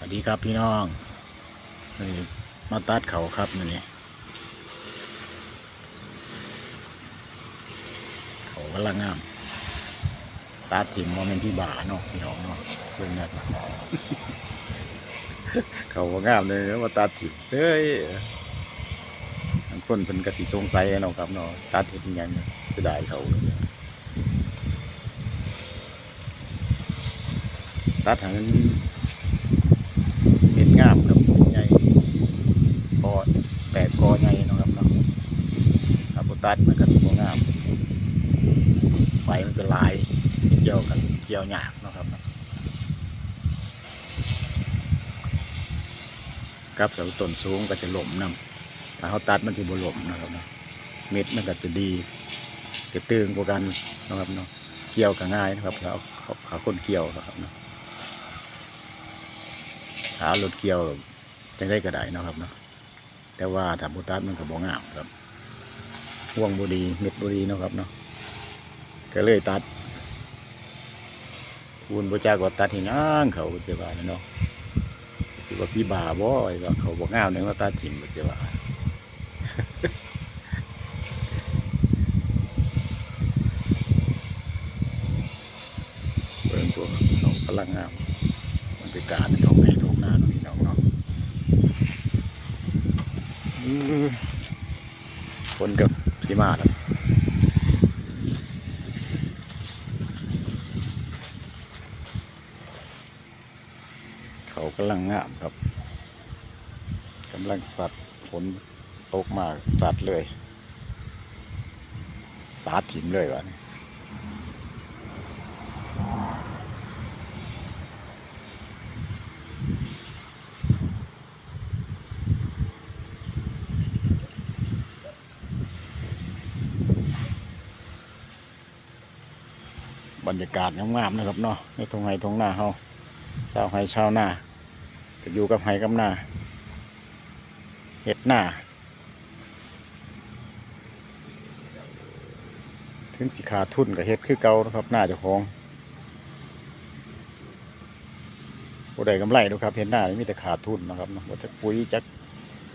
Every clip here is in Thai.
สวัสดีครับพี่น้องนี่มาตัดเขาครับนี่เขากำลังงาม ตัดถิ่มว่าเป็นที่บ่าเนาะพี่น้องเนาะเพื่อนนัดมาเขาก็งามเลยมาตัดถิ่มเซ้ยบางคนเป็นกสิสงสัยกันเนาะครับเนาะตัดถิ่มยังไงจะได้เขาตัดทางนั้นเม็ดงามครับเม็ดใหญ่กอแปดกอใหญ่เนาะครับเนาะัดมันก็สิบ่งามไฟมันจะลายเกี่ยวกันเกี่ยวหยากนะครับเนาะกับเสาต้นสูงก็จะหล่มนํถ้าเขาตัดมันจะบ่หล่มนะครับเนาะเม็ดมันก็จะดีจะตึงกว่ากันนะครับเนาะเกี่ยวก็ง่ายนะครับแล้วเขาเขาคนเกี่ยวนะครับเนาะขาหารถเกี่ยวจังได้ก็ได้นะครับเนาะแต่ว่าถ้าบุตัดมันก็บ่งามครับ ห่วงบุดีเม็ดบุดีเนาะครับเนาะก็เลยตัดคุณบ่จากว่าตัดที่นั่งเขาจะว่าเนาะสิว่าพี่บาบ่อ้ว่าเขาบ่งามเนี่ยว่าตัดถิ่มบ่สิว่าเบิ่งพวกเขากำลังงามมันเป็นการท้องไร่ท้องนาเนาะพี่น้องเนาะคนกับ พี่มาครับเขากำลังงามครับกำลังสัตว์ฝนตกมาสัตว์เลย สาดถิ่มเลยวะนี่ บรรยากาศงามๆนะครับเนาะในทงไห้ทงหน้าเฮาชาวไห้ชาวหน้าก็อยู่กับไห้กับหน้าเห็ดหน้าถึงสิขาดทุนกับเฮ็ดคือเก่านะครับหน้าเจ้าของบ่ได้กำไรหรอกครับเห็นหน้านี่มีแต่ขาดทุนนะครับเนาะว่าจะปุ๋ยจัก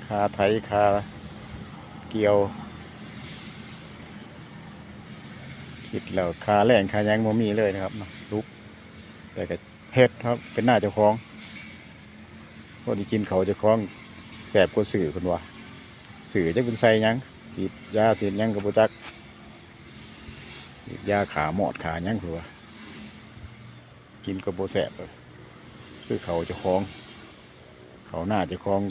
คาไถคาเกี่ยว คิดแล้วคาแรงคายังบ่มีเลยนะครับลุกแต่ก็เฮ็ดครับ เป็นหน้าเจ้าของคนที่กินเขาเจ้าของแสบกว่าสื่อคนว่าสื่อจะเป็นใส่ยังสีดยาสีดยังกับบุจักฉีดยาขาหมอดขายังคือว่ากินกับโบแสบเลยคือเขาเจ้าของ เขาหน้าเจ้าของ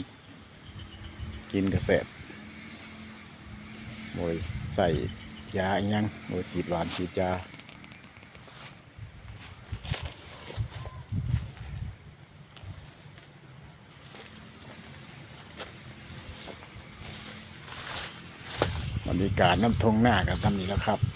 กินกระแสบโมยใส่ ยาอีหยังโอ้ฉีดหวานฉีดยาบรรยากาศน้ำทงหน้ากันทำนี่แล้วครับ